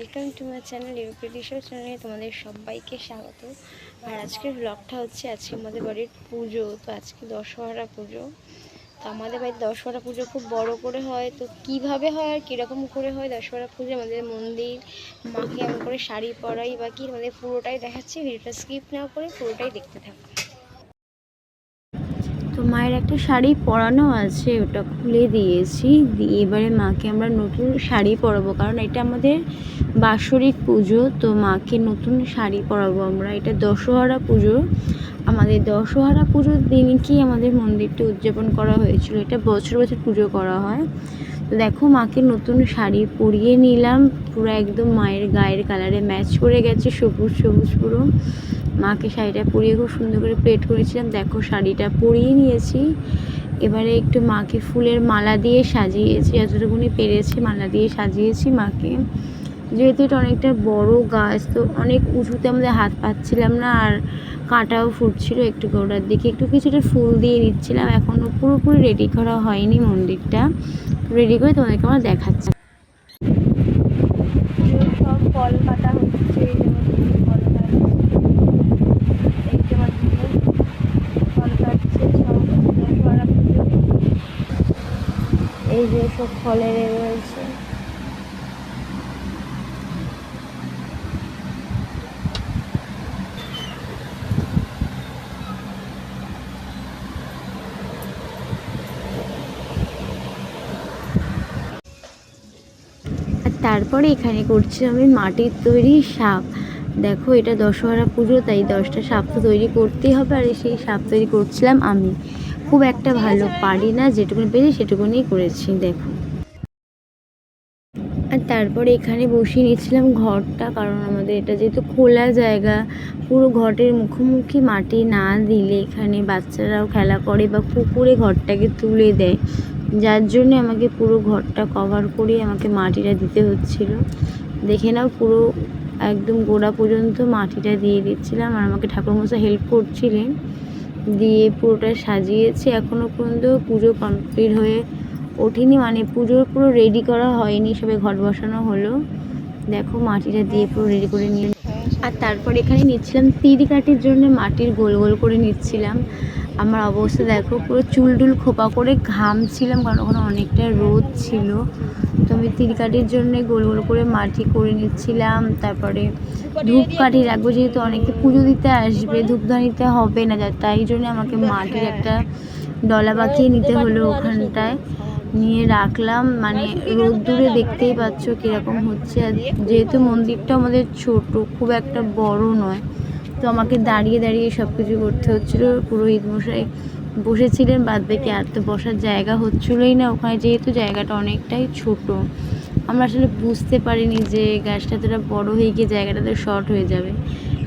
Welcome to my channel UPD show চ্যানেলে তোমাদের সবাইকে স্বাগত। আর আজকের ব্লগটা হচ্ছে, আজকে আমাদের বাড়ির পুজো, তো আজকে দশহরা পুজো। তো আমাদের বাড়িতে দশহরা পুজো খুব বড় করে হয়, তো কীভাবে হয় আর কীরকম করে হয় দশহরা পুজো? আমাদের মন্দির, মাকে এমন করে শাড়ি পরাই বা কি, আমাদের পুরোটাই দেখাচ্ছি, ভিডিওটা স্কিপ না করে পুরোটাই দেখতে থাকো। তো মায়ের একটা শাড়ি পরানো আছে, ওটা খুলে দিয়েছি। দিয়ে এবারে মাকে আমরা নতুন শাড়ি পরাবো, কারণ এটা আমাদের বাৎসরিক পুজো, তো মাকে নতুন শাড়ি পরাবো আমরা। এটা দশহরা পুজো। আমাদের দশহরা পুজোর দিনকেই আমাদের মন্দিরটা উদযাপন করা হয়েছিল। এটা বছর বছর পুজো করা হয়। তো দেখো, মাকে নতুন শাড়ি পরিয়ে নিলাম। পুরো একদম মায়ের গায়ের কালারে ম্যাচ করে গেছে, সবুজ সবুজ পুরো। মাকে শাড়িটা পরিয়ে খুব সুন্দর করে প্লেট করেছিলাম। দেখো, শাড়িটা পরিয়ে নিয়েছি। এবারে একটু মাকে ফুলের মালা দিয়ে সাজিয়েছি যতটুকুনি পেরেছি, মালা দিয়ে সাজিয়েছি মাকে। যেহেতু এটা অনেকটা বড় গাছ, তো অনেক উঁচুতে আমাদের হাত পাচ্ছিলাম না, আর কাঁটাও ফুটছিল একটু গোড়ার দিকে। একটু কিছুটা ফুল দিয়ে নিচ্ছিলাম এখনও পুরোপুরি রেডি করা হয়নি মন্দিরটা। রেডি করে তোমাদেরকে আমরা দেখাচ্ছি সব ফল কাটা হচ্ছে ফল যে সব ফলের রয়েছে। তারপরে এখানে করছি আমি মাটির তৈরি সাপ। দেখো, এটা দশহরা পুজো, তাই দশটা সাপ তো তৈরি করতেই হবে, আর সেই সাপ তৈরি করছিলাম আমি। খুব একটা ভালো পারি না, যেটুকুনি পেরেছি সেটুকুনি করেছি, দেখো। আর তারপরে এখানে বসিয়ে নিয়েছিলাম ঘরটা, কারণ আমাদের এটা যেহেতু খোলা জায়গা, পুরো ঘরের মুখোমুখি মাটি না দিলে এখানে বাচ্চারাও খেলা করে বা পুকুরে ঘরটাকে তুলে দেয়। যার জন্য আমাকে পুরো ঘরটা কভার করে আমাকে মাটিটা দিতে হচ্ছিল। দেখে নাও পুরো একদম গোড়া পর্যন্ত মাটিটা দিয়ে দিচ্ছিলাম, আর আমাকে ঠাকুরমশাই হেল্প করছিলেন। দিয়ে পুরোটা সাজিয়েছে। এখনও পর্যন্ত পুজো কমপ্লিট হয়ে ওঠেনি। মানে পুজোর পুরো রেডি করা হয়নি, সবে ঘর বসানো হলো। দেখো মাটিটা দিয়ে পুরো রেডি করে নিয়ে আর তারপর এখানে নিচ্ছিলাম তিরি কাটির জন্য মাটির গোল গোল করে নিচ্ছিলাম। আমার অবস্থা দেখো, পুরো চুল টুল খোপা করে ঘামছিলাম, কারণ ওখানে অনেকটা রোদ ছিল। তো আমি তিলকাঠির জন্য গোল গোল করে মাটি করে নিচ্ছিলাম, তারপরে ধূপকাঠি রাখব যেহেতু অনেকে পুজো দিতে আসবে ধূপধানিতে হবে না যা তাই জন্য আমাকে মাটির একটা ডলা বাঁকিয়ে নিতে হলো ওখানটায়। নিয়ে রাখলাম মানে রোদ্দুরে দেখতেই পাচ্ছ কীরকম হচ্ছে। আর যেহেতু মন্দিরটা আমাদের ছোট, খুব একটা বড় নয়। তো আমাকে দাঁড়িয়ে দাঁড়িয়ে সব কিছু করতে হচ্ছিল। পুরোহিত মশাই বসেছিলেন, বাদ বাকি আর তো বসার জায়গা হচ্ছিলোই না। ওখানে যেহেতু জায়গাটা অনেকটাই ছোট, আমরা আসলে বুঝতে পারিনি যে গাছটা তোরা বড় হয়ে গিয়ে জায়গাটা তো শর্ট হয়ে যাবে।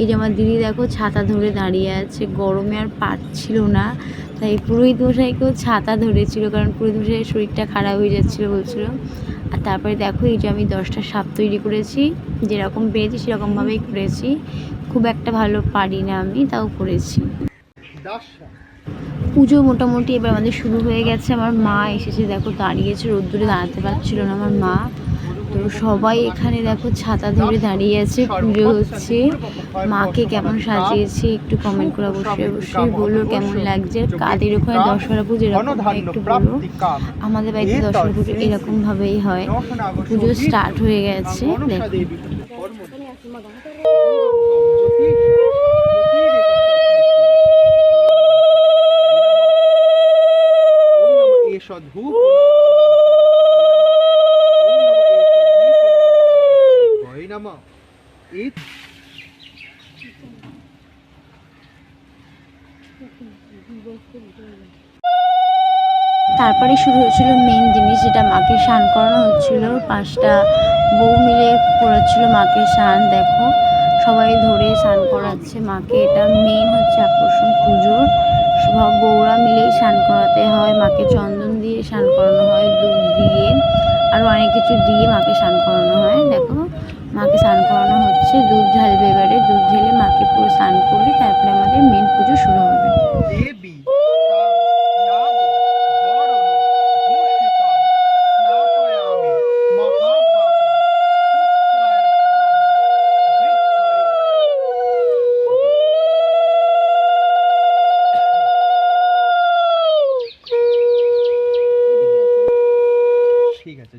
এই যে আমার দিদি দেখো ছাতা ধরে দাঁড়িয়ে আছে, গরমে আর পারছিল না। তাই পুরোহিত মশাইকেও ছাতা ধরেছিল, কারণ পুরোহিত মশাইয়ের শরীরটা খারাপ হয়ে যাচ্ছিল বলছিল। আর তারপরে দেখো এই যে আমি দশটা সাপ তৈরি করেছি, যেরকম পেরেছি সেরকমভাবেই করেছি। খুব একটা ভালো পারি না আমি, তাও করেছি। পুজো মোটামুটি এবার আমাদের শুরু হয়ে গেছে। আমার মা এসেছে, দেখো দাঁড়িয়েছে রোদ্দুরে দাঁড়াতে পারছিল না আমার মা। তো সবাই এখানে দেখো ছাতা ধরে দাঁড়িয়ে আছে, পুজো হচ্ছে। মাকে কেমন সাজিয়েছে একটু কমেন্ট করে অবশ্যই অবশ্যই বলো কেমন লাগছে। কাদের ওখানে দশহরা পুজো এরকম একটু বলো। আমাদের বাড়িতে দশহরা পুজো এরকমভাবেই হয়। পুজো স্টার্ট হয়ে গেছে, দেখো। নম। এই তারপরে শুরু হয়েছিল মেন জিনিস, যেটা মাকে স্নান করানো হচ্ছিল। পাঁচটা বউ মিলে করাচ্ছিল মাকে স্নান, দেখো। সবাই ধরে স্নান করাচ্ছে মাকে। এটা মেন হচ্ছে আকর্ষণ পুজোর। সব বউরা মিলেই স্নান করাতে হয়। মাকে চন্দন দিয়ে স্নান করানো হয়, দুধ দিয়ে। আরও অনেক কিছু দিয়ে মাকে স্নান করানো হয়। দেখো। মাকে স্নান করানো হচ্ছে। দুধ ঢালবে এবারে। দুধ ঢেলে মাকে পুরো স্নান করলে তারপরে আমাদের মেন পুজো শুরু হবে দেবী নাগ ধরণ ভূষিতা স্নাপয়ামি মহাভাগ পুত্রায়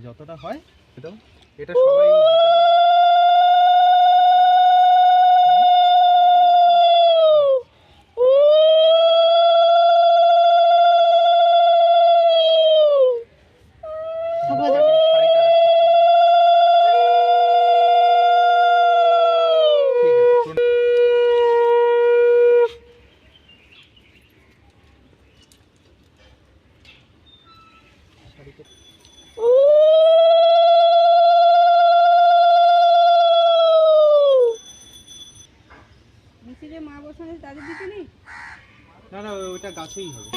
যতটা হয় দাও এটা সবাই দিতে পারে শাড়িটা আর ঠিক করে দাও। ঠিক আছে শোনো। শাড়িটা নিচে যে মা বসানো আছে তাদের দিকে নেই না না ওইটা গাছেই হবে।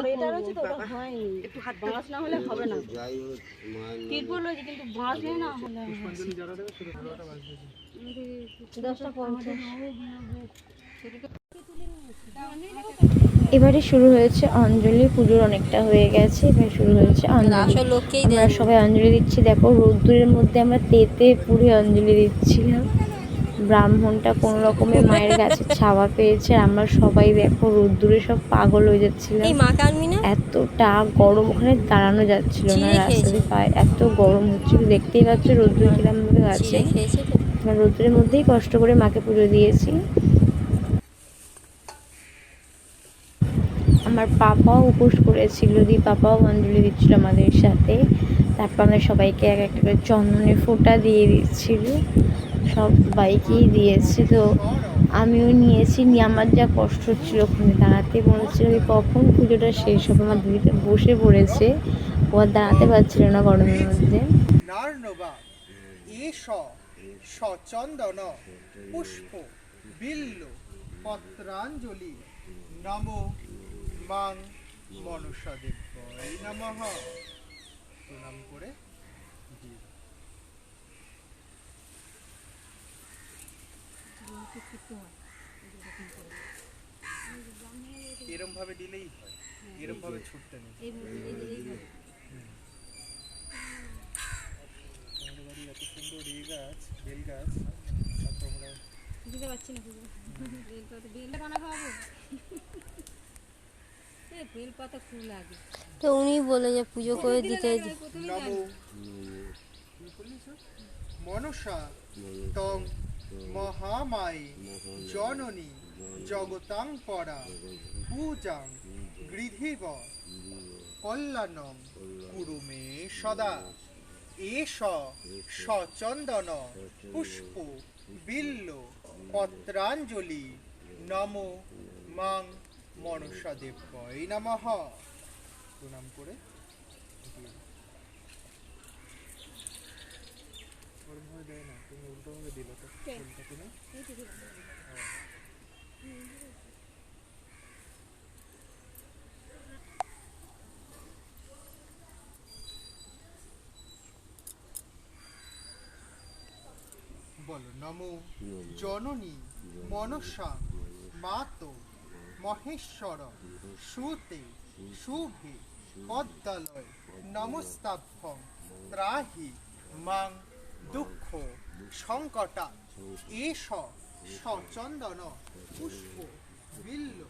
আমাদের বড় তো ওটা হয়নি। একটু হাত বাঁশ না হলে হবে না। তিরপল রয়েছে কিন্তু বাঁশ নেই না হলে পুষ্পাঞ্জলি যারা দেবে শুধু ভালোটা বাজবে দশটা পঞ্চাশ এবারে শুরু হয়েছে অঞ্জলি পুজোর অনেকটা হয়ে গেছে। এবার শুরু হয়েছে অঞ্জলি। লোককেই আমরা সবাই অঞ্জলি দিচ্ছি। দেখো রোদ্দুরের মধ্যে আমরা তেতে পুরে অঞ্জলি দিচ্ছিলাম। ব্রাহ্মণটা কোনো রকমে মায়ের কাছে ছাওয়া পেয়েছে আমরা সবাই দেখো রোদ্দুরে সব পাগল হয়ে যাচ্ছিলাম। না এতটা গরম ওখানে দাঁড়ানো যাচ্ছিল না রাস্তাতে পায়ে এত গরম হচ্ছিল দেখতেই পাচ্ছ রোদ্দুর কিরম ভাবে আছে। রোদ্দুরের মধ্যেই কষ্ট করে মাকে পুজো দিয়েছি। আমার পাপাও উপোস করেছিল দি পাপাও অঞ্জলি দিচ্ছিল আমাদের সাথে। তারপর আমরা সবাইকে এক একটা করে চন্দনের ফোঁটা দিয়ে দিচ্ছিল। সবাইকেই দিয়েছে, তো আমিও নিয়েছি। নিয়ে আমার যা কষ্ট হচ্ছিল, ওখানে দাঁড়াতে মনে হচ্ছিল যে কখন পুজোটা শেষ হবে। আমার দিদিটা বসে পড়েছে। ও আর দাঁড়াতে পারছিল না গরমের মধ্যে। সচন্দন পুষ্প, বিল্ল, পত্রাঞ্জলি, নম মাং মনুষ্যদেব এই নমঃ। প্রণাম করে দিয়ে দাও। এরম ভাবে দিলেই হয়। এরম ভাবে ছুটতে নেই। আমাদের এত সুন্দর এই গাছ বেল গাছ আর তোমরা দিতে পারছি না পুজো বেল পাতা বেল পানা খাওয়াবো বেল পাতা খুব লাগে তো উনি বলে যে পুজো করে দিতে মনসা তং মহামায়ী জননী জগতাং পরা পূজাং গৃধিব কল্যাণং কুরু মে সদা। এষ সচন্দন পুষ্প বিল্ল পত্রাঞ্জলি নম মাং মনসা দেব্যই নমঃ। প্রণাম করে। দেয় না তুমি উল্টো ভাবে দিলে তো তুমি বলো নমো জননী মনসা মাতো মহেশ্বর সুতে শুভে পদ্মালয় নমস্তাভ্যং ত্রাহি মাং দুঃখ সংকটা। এষ সচন্দন পুষ্প, বিল্ল,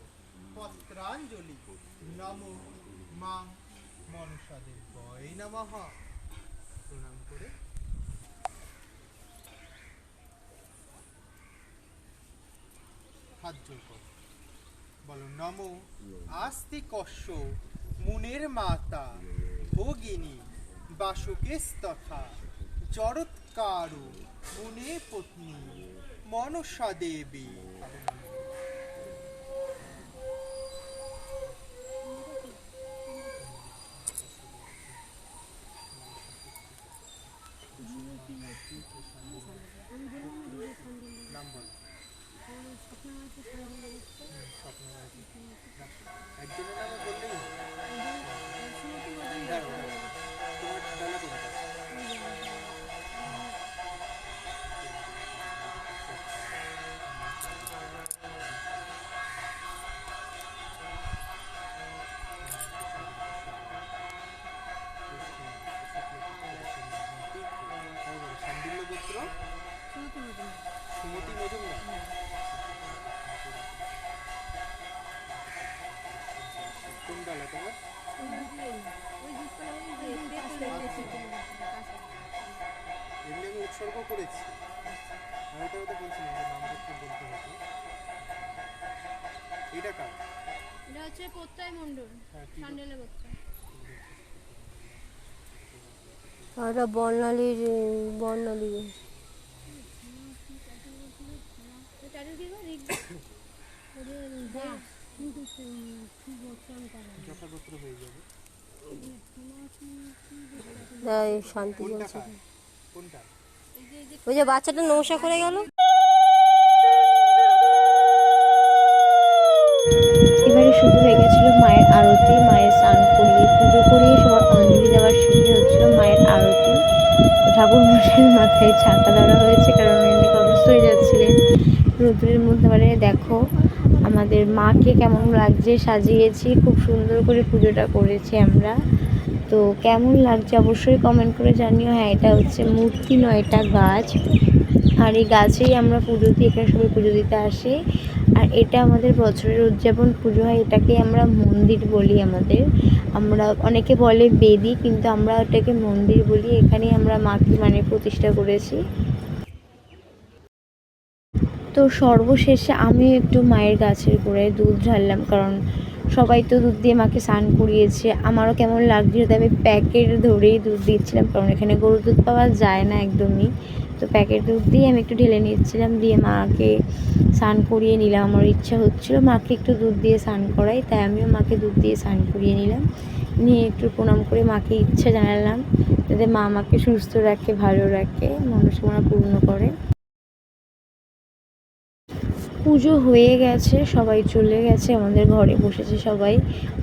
পত্রাঞ্জলি, নম মাং মনসা দেব্যই নমঃ। প্রণাম করে। হাত জোর করো। বলো, নমো আস্তিকস্য মুনের মাতা, ভোগিনী বাসুকেস্তথা জরৎকারু মুনে পত্নী মনসা দেবী। করেছি। আমি ওটা বলছিলাম যে নামটা একটু বলতে হতো এটা কার? এটা হচ্ছে প্রত্যয় মণ্ডল হ্যাঁ সান্ডেলে প্রত্যয় ওটা বর্ণালীর বর্ণালী হয়ে যাবে। শান্তি কোনটা? ওই যে বাচ্চাটা নমস্কার করে গেল। এবারে শুরু হয়ে গেছিল মায়ের আরতি, মায়ের স্নান করিয়ে পুজো করিয়ে সবার অঞ্জলি দেওয়ার শুরু হচ্ছিল মায়ের আরতি। ঠাকুর মশাইয়ের মাথায় ছাতা ধরা হয়েছে কারণ এমনি অসুস্থ হয়ে যাচ্ছিলেন। রোদ্রের মধ্যে এবারে দেখো, আমাদের মাকে কেমন লাগছে, সাজিয়েছি, খুব সুন্দর করে পুজোটা করেছি আমরা। তো কেমন লাগছে অবশ্যই কমেন্ট করে জানিও। হ্যাঁ এটা হচ্ছে মূর্তি নয়, এটা গাছ। আর এই গাছেই আমরা পুজো দিই, এখানে সবাই পুজো দিতে আসি। আর এটা আমাদের বছরের উদযাপন পুজো, হয়, এটাকে আমরা মন্দির বলি আমাদের। আমরা, অনেকে বলে বেদি, কিন্তু আমরা ওটাকে মন্দির বলি। এখানেই আমরা মাকে মানে প্রতিষ্ঠা করেছি। তো সর্বশেষে আমি একটু মায়ের গাছের গোড়ায় দুধ ঢাললাম কারণ সবাই তো দুধ দিয়ে মাকে স্নান করিয়েছে। আমারও কেমন লাগছিল তাই আমি প্যাকেট ধরেই দুধ দিচ্ছিলাম, কারণ এখানে গরুর দুধ পাওয়া যায় না একদমই। তো প্যাকেট দুধ দিয়ে আমি একটু ঢেলে নিচ্ছিলাম, দিয়ে মাকে স্নান করিয়ে নিলাম। আমার ইচ্ছা হচ্ছিল মাকে একটু দুধ দিয়ে স্নান করাই, তাই আমিও মাকে দুধ দিয়ে স্নান করিয়ে নিলাম। নিয়ে একটু প্রণাম করে মাকে ইচ্ছা জানালাম, যাতে মা আমাকে সুস্থ রাখে, ভালো রাখে মনস্কামনা পূর্ণ করে। পুজো হয়ে গেছে, সবাই চলে গেছে, আমাদের ঘরে বসেছে সবাই।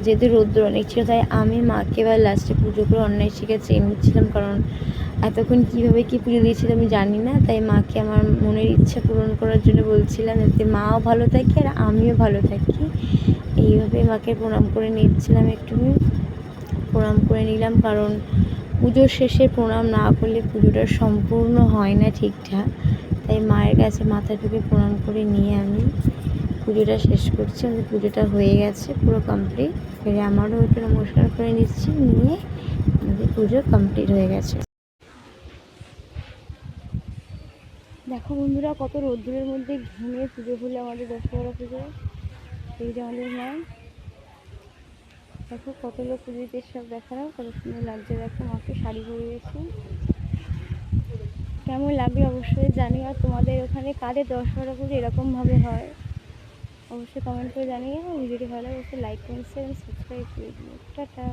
যেহেতু রোদ্র অনেক ছিল, তাই আমি মাকে এবার লাস্টে পুজো করে অন্যায় শিখে চেয়ে নিচ্ছিলাম, কারণ এতক্ষণ কীভাবে কী পুজো দিয়েছিল আমি জানি না। তাই মাকে আমার মনের ইচ্ছা পূরণ করার জন্য বলছিলাম যাতে মাও ভালো থাকে আর আমিও ভালো থাকি। এইভাবে মাকে প্রণাম করে নিচ্ছিলাম একটু প্রণাম করে নিলাম, কারণ পুজোর শেষে প্রণাম না করলে পুজোটা সম্পূর্ণ হয় না ঠিকঠাক। তাই মায়ের কাছে মাথা ঢুকে প্রণাম করে নিয়ে আমি পুজোটা শেষ করছি। আমাদের পুজোটা হয়ে গেছে, পুরো কমপ্লিট ফেরে আমারও একটু নমস্কার করে নিচ্ছি, নিয়ে আমাদের পুজো কমপ্লিট হয়ে গেছে। দেখো বন্ধুরা, কত রোদ্দুরের মধ্যে ঘুমিয়ে পুজো হলো আমাদের দশহরা পুজো। এই যে আমাদের মা, দেখো কত লোক পুজোতে সব দেখালাম, কত সুন্দর লাগছে। দেখো মাকে শাড়ি পরিয়েছে। কেমন লাগবে অবশ্যই জানিও, আর তোমাদের ওখানে কাদের দশহরা পুজো এরকমভাবে হয়? অবশ্যই কমেন্ট করে জানিয়ে ভিডিওটি ভালো লাগে অবশ্যই লাইক কমেন্ট শেয়ার সাবস্ক্রাইব করে দিও। টাটা।